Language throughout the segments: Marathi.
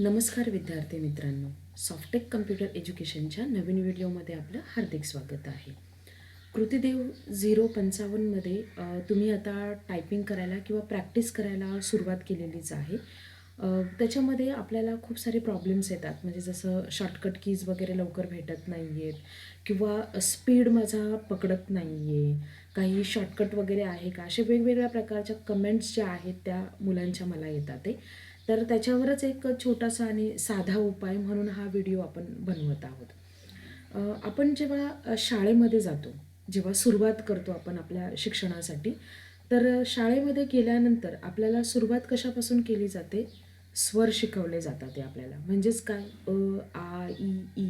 नमस्कार विद्यार्थी मित्रांनो. सॉफ्टेक कम्प्युटर एज्युकेशनच्या नवीन व्हिडिओमध्ये आपलं हार्दिक स्वागत आहे. कृतीदेव झिरो पंचावन्नमध्ये तुम्ही आता टायपिंग करायला किंवा प्रॅक्टिस करायला सुरुवात केलेलीच आहे. त्याच्यामध्ये आपल्याला खूप सारे प्रॉब्लेम्स येतात. म्हणजे जसं शॉर्टकट कीज वगैरे लवकर भेटत नाही आहेत किंवा स्पीड माझा पकडत नाही आहे काही शॉर्टकट वगैरे आहे का? असे वेगवेगळ्या प्रकारच्या कमेंट्स ज्या आहेत त्या मुलांच्या मला येतात आहे. तर त्याच्यावरच एक छोटासा आणि साधा उपाय म्हणून हा व्हिडिओ आपण बनवत आहोत. आपण जेव्हा शाळेमध्ये जातो जेव्हा सुरुवात करतो आपण आपल्या शिक्षणासाठी तर शाळेमध्ये गेल्यानंतर आपल्याला सुरुवात कशापासून केली जाते? स्वर शिकवले जातात ते आपल्याला. म्हणजेच काय? अ आ ई ई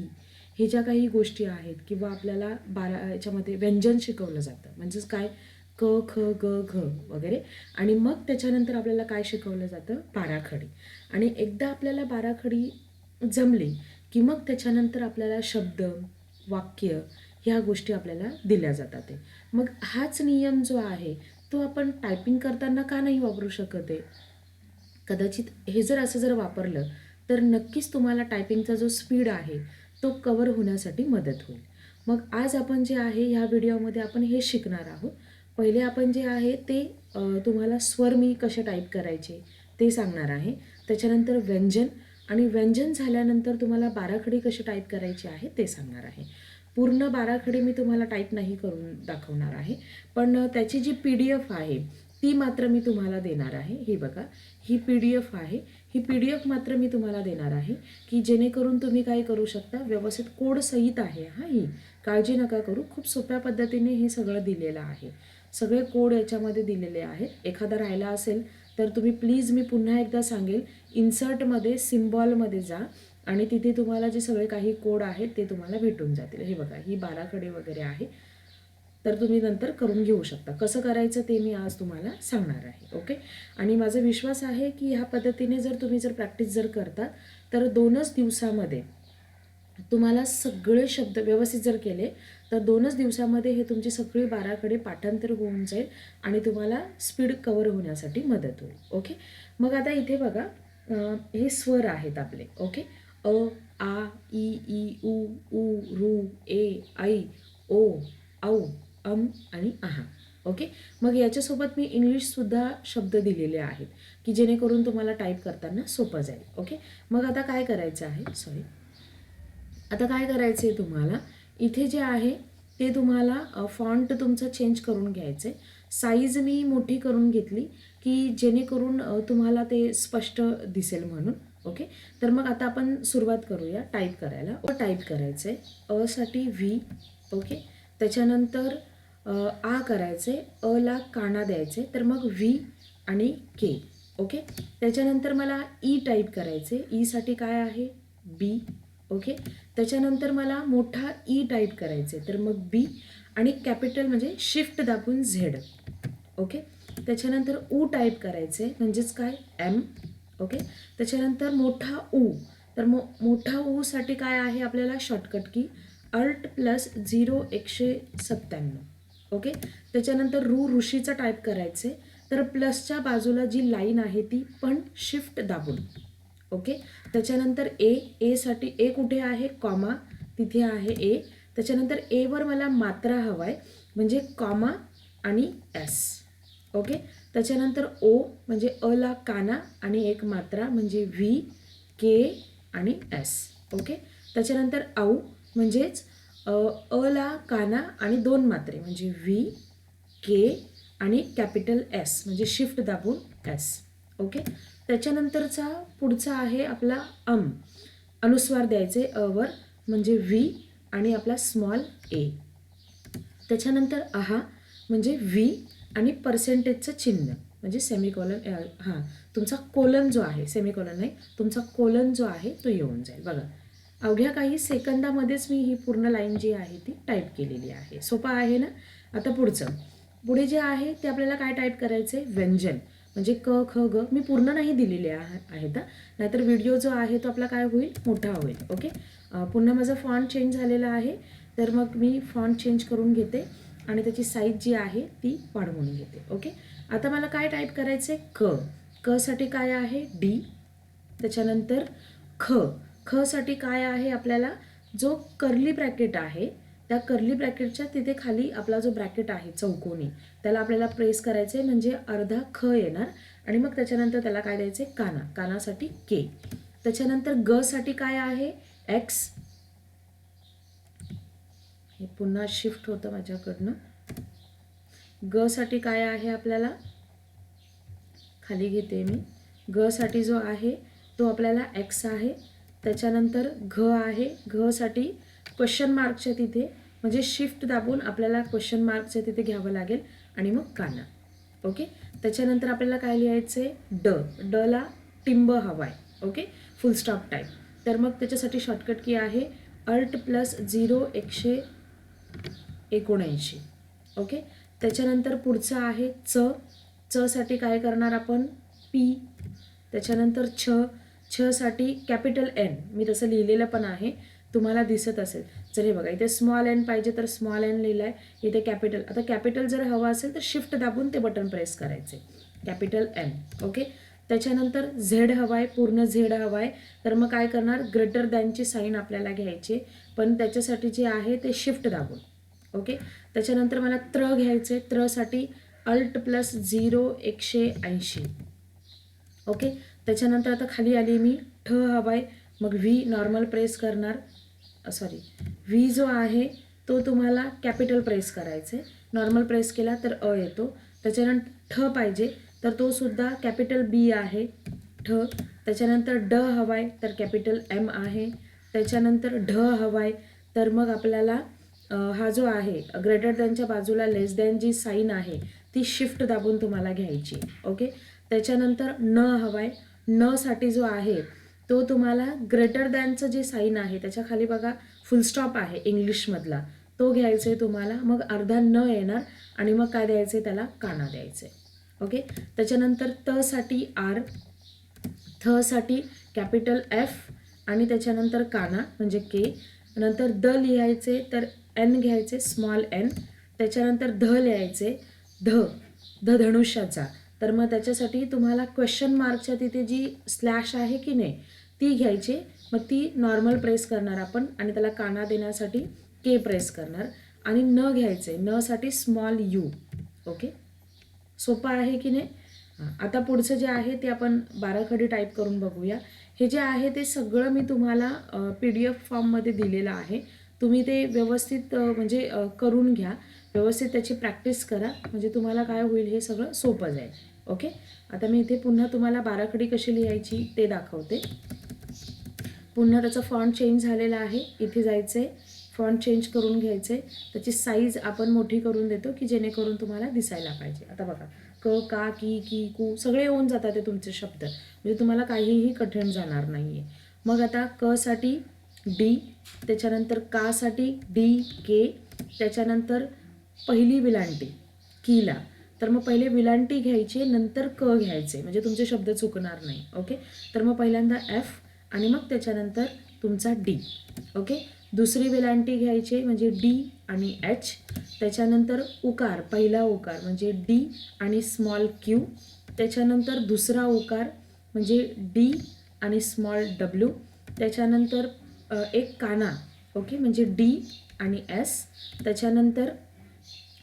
हे ज्या काही गोष्टी आहेत किंवा आपल्याला बारा याच्यामध्ये व्यंजन शिकवलं जातं. म्हणजेच काय? क ख ग घ वगैरे. आणि मग त्याच्यानंतर आपल्याला काय शिकवलं जातं? बाराखडी आणि एकदा आपल्याला बाराखडी जमली की मग त्याच्यानंतर आपल्याला शब्द वाक्य ह्या गोष्टी आपल्याला दिल्या जातात मग हाच नियम जो आहे तो आपण टायपिंग करताना का नाही वापरू शकत आहे? कदाचित हे जर असं जर वापरलं तर नक्कीच तुम्हाला टायपिंगचा जो स्पीड आहे तो कवर होण्यासाठी मदत होईल. मग आज आपण जे आहे ह्या व्हिडिओमध्ये आपण हे शिकणार आहोत. पहिले आपण जे आहे ते तुम्हाला स्वर मी कसे टाईप करायचे ते सांगणार आहे. त्याच्यानंतर व्यंजन आणि व्यंजन झाल्यानंतर तुम्हाला बाराखडी कशी टाईप करायची आहे ते सांगणार आहे. पूर्ण बाराखडी मी तुम्हाला टाईप नाही करून दाखवणार आहे. पण त्याची जी पी डी एफ आहे ती मात्र मी तुम्हाला देणार आहे. ही बघा ही पी डी एफ आहे. ही पी डी एफ मात्र मी तुम्हाला देणार आहे की जेणेकरून तुम्ही काय करू शकता व्यवस्थित कोड सहित आहे हा ही. काळजी नका करू. खूप सोप्या पद्धतीने हे सगळं दिलेलं आहे. सगळे कोड याच्यामध्ये दिलेले आहेत. एखादा राहिला असेल तर तुम्ही प्लीज मी पुन्हा एकदा सांगेल इन्सर्टमध्ये सिम्बॉलमध्ये जा आणि तिथे तुम्हाला जे सगळे काही कोड आहेत ते तुम्हाला भेटून जातील. हे बघा ही बाराकडे वगैरे आहे. तर तुम्ही नंतर करून घेऊ शकता. कसं करायचं ते मी आज तुम्हाला सांगणार आहे ओके? आणि माझा विश्वास आहे की ह्या पद्धतीने जर तुम्ही जर प्रॅक्टिस जर करता तर दोनच दिवसामध्ये तुम्हाला सगळे शब्द व्यवस्थित जर केले तर दोनच दिवसामध्ये हे तुमची सगळी बाराकडे पाठांतर होऊन जाईल आणि तुम्हाला स्पीड कवर होण्यासाठी मदत होईल. ओके? मग आता इथे बघा हे स्वर आहेत आपले. ओके? अ आ ई ई उ उ रू ए ऐ ओ औ अम आणि आहा ओके? मग याच्यासोबत मी इंग्लिशसुद्धा शब्द दिलेले आहेत की जेणेकरून तुम्हाला टाईप करताना सोपं जाईल. ओके? मग आता काय करायचं आहे? सॉरी. आता काय करायचं आहे तुम्हाला? इथे जे आहे ते तुम्हाला फॉन्ट तुमचं चेंज करून घ्यायचं आहे साईज मी मोठी करून घेतली की जेणेकरून तुम्हाला ते स्पष्ट दिसेल म्हणून ओके तर मग आता आपण सुरुवात करूया टाईप करायला. टाईप करायचं आहे असाठी व्ही ओके त्याच्यानंतर आ करायचं आहे अला काना द्यायचे तर मग व्ही आणि के ओके त्याच्यानंतर मला e ई टाईप करायचे ईसाठी e काय आहे? B okay? त्याच्यानंतर मला मोठा e ई टाईप करायचे तर मग बी आणि कॅपिटल म्हणजे शिफ्ट दाबून झेड ओके? त्याच्यानंतर ऊ टाईप करायचे म्हणजेच काय? M okay? त्याच्यानंतर मोठा ऊ तर मो मोठा ऊसाठी काय आहे आपल्याला शॉर्टकट की अल्ट प्लस झिरो एकशे सत्त्याण्णव. ओके? त्याच्यानंतर रू ऋषीचा टाईप करायचे तर प्लसच्या बाजूला जी लाईन आहे ती पण शिफ्ट दाबून. ओके? त्याच्यानंतर ए एसाठी ए कुठे आहे? कॉमा तिथे आहे ए त्याच्यानंतर एवर मला मात्रा हवा आहे म्हणजे कॉमा आणि एस ओके? त्याच्यानंतर ओ म्हणजे अला काना आणि एक मात्रा म्हणजे व्ही के आणि एस ओके? त्याच्यानंतर औ म्हणजेच अ, अला काना आणि दोन मात्रे म्हणजे व्ही के आणि कॅपिटल एस म्हणजे शिफ्ट दाबून एस ओके? त्याच्यानंतरचा पुढचा आहे आपला अम. अनुस्वार द्यायचे अवर म्हणजे व्ही आणि आपला स्मॉल ए. त्याच्यानंतर आहा म्हणजे व्ही आणि पर्सेंटेजचं चिन्ह म्हणजे सेमिकॉलन हां तुमचा कोलन जो आहे सेमिकॉलन नाही तुमचा कोलन जो आहे तो येऊन जाईल. बघा अवघ्या काही सेकंदामध्येच मी ही पूर्ण लाईन जी आहे ती टाईप केलेली आहे. सोपं आहे ना? आता पुढचं. पुढे जे आहे ते आपल्याला काय टाईप करायचं आहे व्यंजन. म्हणजे क ख ग मी पूर्ण नाही दिलेले आहे आहेत नाहीतर व्हिडिओ जो आहे तो आपला काय होईल? मोठा होईल ओके पुन्हा माझा फॉन्ट चेंज झालेला आहे तर मग मी फॉन्ट चेंज करून घेते आणि त्याची साईज जी आहे ती वाढवून घेते ओके आता मला काय टाईप करायचं आहे क क साठी काय आहे? डी त्याच्यानंतर ख. खसाठी काय आहे आपल्याला? जो कर्ली ब्रॅकेट आहे त्या कर्ली ब्रॅकेटच्या तिथे खाली आपला जो ब्रॅकेट आहे चौकोनी त्याला आपल्याला प्रेस करायचे म्हणजे अर्धा ख येणार. आणि मग त्याच्यानंतर त्याला काय द्यायचे काना. कानासाठी के त्याच्यानंतर ग साठी काय आहे? एक्स हे पुन्हा शिफ्ट होतं माझ्याकडनं. ग साठी काय आहे आपल्याला? खाली घेते मी. ग साठी जो आहे तो आपल्याला एक्स आहे. त्याच्यानंतर घ आहे. घ साठी क्वेश्चन मार्कच्या तिथे म्हणजे शिफ्ट दाबून आपल्याला क्वेश्चन मार्कच्या तिथे घ्यावं लागेल आणि मग काना ओके त्याच्यानंतर आपल्याला काय लिहायचं आहे ड डला टिंब हवा आहे ओके फुल स्टॉप टाईप तर मग त्याच्यासाठी शॉर्टकट की आहे अल्ट प्लस झिरो एकशे एकोणऐंशी. ओके त्याच्यानंतर पुढचं आहे च. चसाठी काय करणार आपण? पी त्याच्यानंतर छ. छसाठी कॅपिटल एन मी तसं लिहिलेलं पण आहे. तुम्हाला दिसत असेल. जर हे बघा इथे स्मॉल एन पाहिजे तर स्मॉल एन लिहिलं आहे इथे कॅपिटल आता कॅपिटल जर हवं असेल तर शिफ्ट दाबून ते बटन प्रेस करायचे. कॅपिटल एन ओके त्याच्यानंतर झेड हवा आहे पूर्ण झेड हवा आहे तर मग काय करणार? ग्रेटर दॅनची साईन आपल्याला घ्यायची. पण त्याच्यासाठी जे आहे ते शिफ्ट दाबून ओके त्याच्यानंतर मला त्र घ्यायचे. त्रसाठी अल्ट प्लस झिरो एकशे ऐंशी ओके त्याच्यानंतर आता खाली आली मी ठ हवा आहे मग व्ही नॉर्मल प्रेस करणार. सॉरी व्ही जो आहे तो तुम्हाला कॅपिटल प्रेस करायचे नॉर्मल प्रेस केला तर अ येतो. त्याच्यानंतर ठ पाहिजे तर तो सुद्धा कॅपिटल बी आहे. ठ. त्याच्यानंतर ड हवाय तर कॅपिटल एम आहे. त्याच्यानंतर ढ हवाय तर मग आपल्याला हा जो आहे ग्रेटर दॅनच्या बाजूला लेस दॅन जी साईन आहे ती शिफ्ट दाबून तुम्हाला घ्यायची. ओके त्याच्यानंतर न हवाय न साठी जो आहे तो तुम्हाला ग्रेटर दॅनचं जे साईन आहे त्याच्याखाली बघा फुल स्टॉप आहे इंग्लिशमधला तो घ्यायचा आहे तुम्हाला मग अर्धा न येणार आणि मग काय द्यायचं आहे त्याला? काना द्यायचं आहे ओके त्याच्यानंतर त साठी आर थसाठी कॅपिटल एफ आणि त्याच्यानंतर काना म्हणजे के नंतर द लिहायचे तर एन घ्यायचे स्मॉल एन त्याच्यानंतर ध लिहायचे ध. ध धनुष्याचा. तर मग त्याच्यासाठी तुम्हाला क्वेश्चन मार्कच्या तिथे जी स्लॅश आहे की नाही ती घ्यायची. मग ती नॉर्मल प्रेस करणार आपण आणि त्याला काना देण्यासाठी के प्रेस करणार. आणि न घ्यायचे आहे नसाठी स्मॉल यू ओके सोपं आहे की नाही? आता पुढचं जे आहे ते आपण बाराखडी टाईप करून बघूया. हे जे आहे ते सगळं मी तुम्हाला पी डी एफ फॉर्ममध्ये दिलेलं आहे. तुम्ही ते व्यवस्थित म्हणजे करून घ्या. व्यवस्थित त्याची प्रॅक्टिस करा. म्हणजे तुम्हाला काय होईल हे सगळं सोपं जाईल. ओके? आता मी इथे पुन्हा तुम्हाला बाराखडी कशी लिहायची ते दाखवते. पुन्हा त्याचं फॉन्ट चेंज झालेला आहे. इथे जायचं आहे फॉन्ट चेंज करून घ्यायचं आहे त्याची साईज आपण मोठी करून देतो की जेणेकरून तुम्हाला दिसायला पाहिजे. आता बघा. क का की की कू सगळे येऊन जातात ते तुमचे शब्द. म्हणजे तुम्हाला काहीही कठीण जाणार नाही आहे मग आता क साठी डी त्याच्यानंतर कासाठी डी के त्याच्यानंतर पहिली विलांटी कीला. तर मग पहिले विलांटी घ्यायची नंतर क घ्यायचे. म्हणजे तुमचे शब्द चुकणार नाही ओके? तर मग पहिल्यांदा एफ आणि मग त्याच्यानंतर तुमचा डी ओके? दुसरी वेलांटी घ्यायची म्हणजे डी आणि एच त्याच्यानंतर उकार पहिला उकार म्हणजे डी आणि स्मॉल क्यू त्याच्यानंतर दुसरा उकार म्हणजे डी आणि स्मॉल डब्ल्यू त्याच्यानंतर एक काना ओके? म्हणजे डी आणि एस त्याच्यानंतर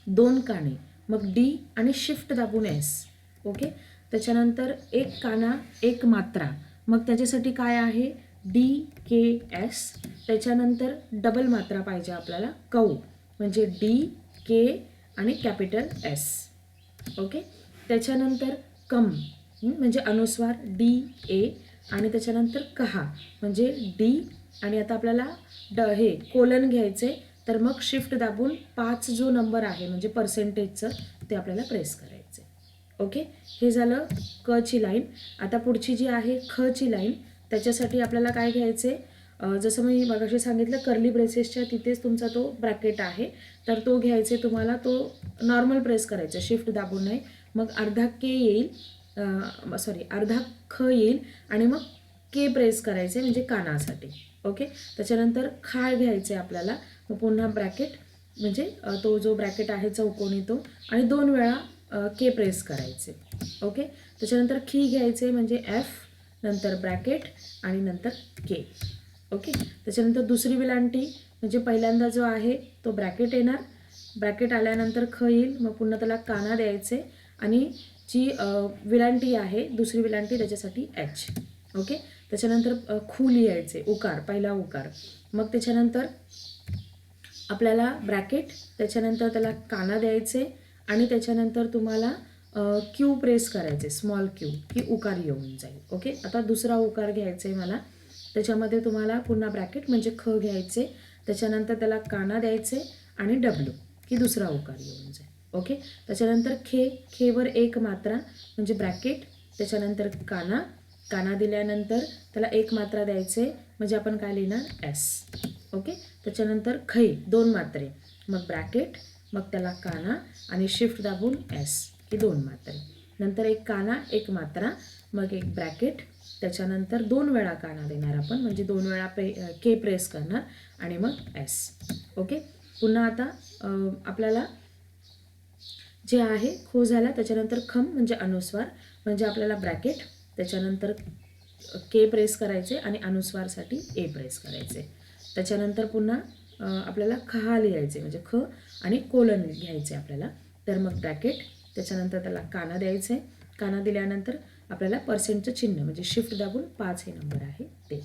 दोन काने मग डी आणि शिफ्ट दाबून एस ओके? त्याच्यानंतर एक काना एक मात्रा. मग त्याच्यासाठी काय आहे? D K S. त्याच्यानंतर डबल मात्रा पाहिजे आपल्याला कौ. म्हणजे डी के आणि कॅपिटल एस ओके? त्याच्यानंतर कम म्हणजे अनुस्वार डी ए. आणि त्याच्यानंतर कहा. म्हणजे डी आणि आता आपल्याला ड हे कोलन घ्यायचे. तर मग शिफ्ट दाबून पाच जो नंबर आहे म्हणजे पर्सेंटेजचं ते आपल्याला प्रेस करायचं ओके हे झालं क ची लाईन आता पुढची जी आहे ख ची लाईन त्याच्यासाठी आपल्याला काय घ्यायचं आहे जसं मी मगाशी सांगितलं कर्ली ब्रेसेसच्या तिथेच तुमचा तो ब्रॅकेट आहे. तर तो घ्यायचे तुम्हाला तो नॉर्मल प्रेस करायचा शिफ्ट दाबून नाही. मग अर्धा के येईल सॉरी अर्धा ख येईल आणि मग के प्रेस करायचे म्हणजे कानासाठी. ओके त्याच्यानंतर खाळ घ्यायचे आपल्याला मग पुन्हा ब्रॅकेट म्हणजे तो जो ब्रॅकेट आहे चौकोनी तो आणि दोन वेळा के प्रेस करायचे. ओके? त्याच्यानंतर खी घ्यायचे म्हणजे एफ नंतर ब्रॅकेट आणि नंतर के. ओके? त्याच्यानंतर दुसरी विलांटी म्हणजे पहिल्यांदा जो आहे तो ब्रॅकेट येणार. ब्रॅकेट आल्यानंतर ख येईल मग पुन्हा त्याला काना द्यायचे आणि जी विलांटी आहे दुसरी विलांटी त्याच्यासाठी एच ओके? त्याच्यानंतर खू लिहायचे उकार पहिला उकार. मग त्याच्यानंतर आपल्याला ब्रॅकेट त्याच्यानंतर त्याला काना द्यायचे आणि त्याच्यानंतर तुम्हाला क्यू प्रेस करायचे स्मॉल क्यू की उकार येऊन जाईल. ओके आता दुसरा उकार घ्यायचा आहे मला. त्याच्यामध्ये तुम्हाला पुन्हा ब्रॅकेट म्हणजे ख घ्यायचे. त्याच्यानंतर त्याला काना द्यायचे आणि डब्ल्यू की दुसरा उकार येऊन जाईल. ओके त्याच्यानंतर खे खेवर एक मात्रा म्हणजे ब्रॅकेट. त्याच्यानंतर काना. काना दिल्यानंतर त्याला एक मात्रा द्यायचे म्हणजे आपण काय लिहिणार? S okay? त्याच्यानंतर खै दोन मात्रे. मग ब्रॅकेट मग त्याला काना आणि शिफ्ट दाबून एस ही दोन मात्रे. नंतर एक काना एक मात्रा मग एक ब्रॅकेट. त्याच्यानंतर दोन वेळा काना देणार आपण म्हणजे दोन वेळा पे के प्रेस करणार आणि मग एस. ओके? पुन्हा आता आपल्याला जे आहे खो झाला त्याच्यानंतर खम म्हणजे अनुस्वार. म्हणजे आपल्याला ब्रॅकेट त्याच्यानंतर के प्रेस करायचे आणि अनुस्वारसाठी ए प्रेस करायचे. त्याच्यानंतर पुन्हा आपल्याला खहा लिहायचे म्हणजे ख आणि कोलन घ्यायचे आपल्याला. तर मग ब्रॅकेट त्याच्यानंतर त्याला काना द्यायचे काना दिल्यानंतर आपल्याला पर्सेंटचं चिन्ह म्हणजे शिफ्ट दाबून पाच हे नंबर आहे ते.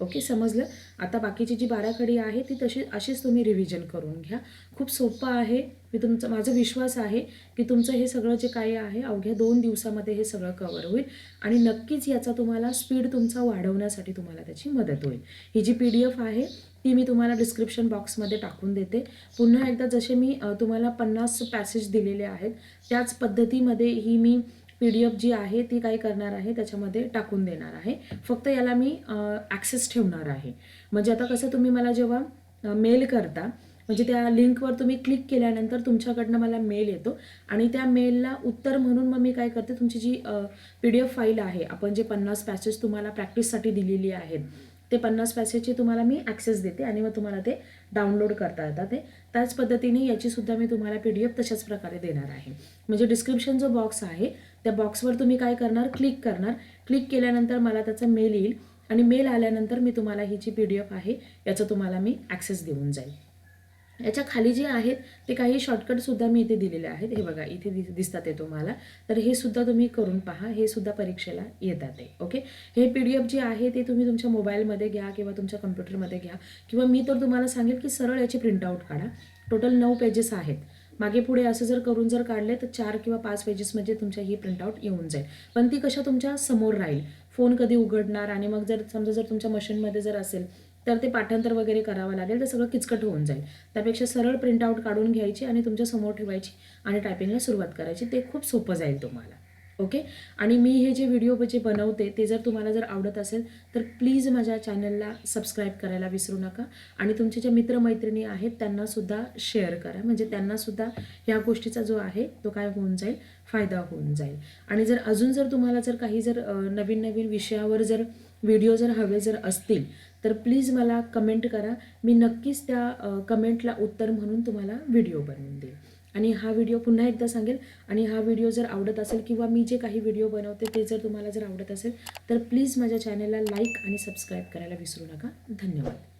ओके समजलं? आता बाकीची जी बाराखडी आहे ती तशी अशीच तुम्ही रिव्हिजन करून घ्या. खूप सोपं आहे. मी तुमचं माझा विश्वास आहे की तुमचं हे सगळं जे काही आहे अवघ्या दोन दिवसामध्ये हे सगळं कवर होईल आणि नक्कीच याचा तुम्हाला स्पीड तुमचा वाढवण्यासाठी तुम्हाला त्याची मदत होईल. ही जी पी डी एफ आहे ती मी तुम्हाला डिस्क्रिप्शन बॉक्समध्ये टाकून देते. पुन्हा एकदा जसे मी तुम्हाला पन्नास पॅसेज दिलेले आहेत त्याच पद्धतीमध्ये ही मी पी डी एफ जी आहे ती काय करणार आहे त्याच्यामध्ये टाकून देणार आहे. फक्त याला मी ॲक्सेस ठेवणार आहे. म्हणजे आता कसं तुम्ही मला जेव्हा मेल करता म्हणजे त्या लिंकवर तुम्ही क्लिक केल्यानंतर तुमच्याकडनं मला मेल येतो. आणि त्या मेलला उत्तर म्हणून मग मी काय करते तुमची जी पी डी एफ फाईल आहे आपण जे पन्नास पॅसेज तुम्हाला प्रॅक्टिससाठी दिलेली आहेत ते पन्नास पॅसेजची तुम्हाला मी ॲक्सेस देते आणि मग तुम्हाला ते डाउनलोड करता येतात ते. त्याच पद्धतीने याची सुद्धा मी तुम्हाला पी डी एफ तशाच प्रकारे देणार आहे. म्हणजे डिस्क्रिप्शन जो बॉक्स आहे त्या बॉक्सवर तुम्ही काय करणार? क्लिक करणार. क्लिक केल्यानंतर मला त्याचा मेल येईल आणि मेल आल्यानंतर मी तुम्हाला ही जी पी डी एफ आहे याचा तुम्हाला मी ॲक्सेस देऊन जाईल. याच्या खाली जे आहेत ते काही शॉर्टकटसुद्धा मी इथे दिलेले आहेत. हे बघा इथे दि दिसतात ते तुम्हाला. तर हे सुद्धा तुम्ही करून पहा. हे सुद्धा परीक्षेला येतात ते. ओके हे पी डी एफ जे आहे ते तुम्ही तुमच्या मोबाईलमध्ये घ्या किंवा तुमच्या कम्प्युटरमध्ये घ्या. किंवा मी तर तुम्हाला सांगेल की सरळ याची प्रिंटआउट काढा. टोटल नऊ पेजेस आहेत. मागे पुढे असं जर करून जर काढले तर चार किंवा पाच पेजेसमध्ये तुमच्या ही प्रिंटआउट येऊन जाईल. पण ती कशा तुमच्यासमोर राहील? फोन कधी उघडणार? आणि मग जर समजा जर तुमच्या मशीनमध्ये जर असेल तर ते पाठांतर वगैरे करावं लागेल तर सगळं किचकट होऊन जाईल. त्यापेक्षा सरळ प्रिंटआउट काढून घ्यायची आणि तुमच्यासमोर ठेवायची आणि टायपिंगला सुरुवात करायची. ते खूप सोपं जाईल तुम्हाला. ओके? आणि मी हे जे व्हिडिओ जे बनवते ते जर तुम्हाला जर आवडत असेल तर प्लीज माझ्या चॅनलला सबस्क्राईब करायला विसरू नका. आणि तुमचे जे मित्रमैत्रिणी आहेत त्यांनासुद्धा शेअर करा. म्हणजे त्यांनासुद्धा ह्या गोष्टीचा जो आहे तो काय होऊन जाईल? फायदा होऊन जाईल. आणि जर अजून जर तुम्हाला जर काही जर नवीन नवीन विषयावर जर व्हिडिओ जर हवे जर असतील तर प्लीज मला कमेंट करा. मी नक्कीच त्या कमेंटला उत्तर म्हणून तुम्हाला व्हिडिओ बनवून देईल. आणि हा व्हिडिओ पुन्हा एकदा सांगेल. आणि हा व्हिडिओ जर आवडत असेल किंवा मी जे काही व्हिडिओ बनवते ते जर तुम्हाला जर आवडत असेल तर प्लीज माझ्या चॅनलला लाईक आणि सबस्क्राईब करायला विसरू नका. धन्यवाद.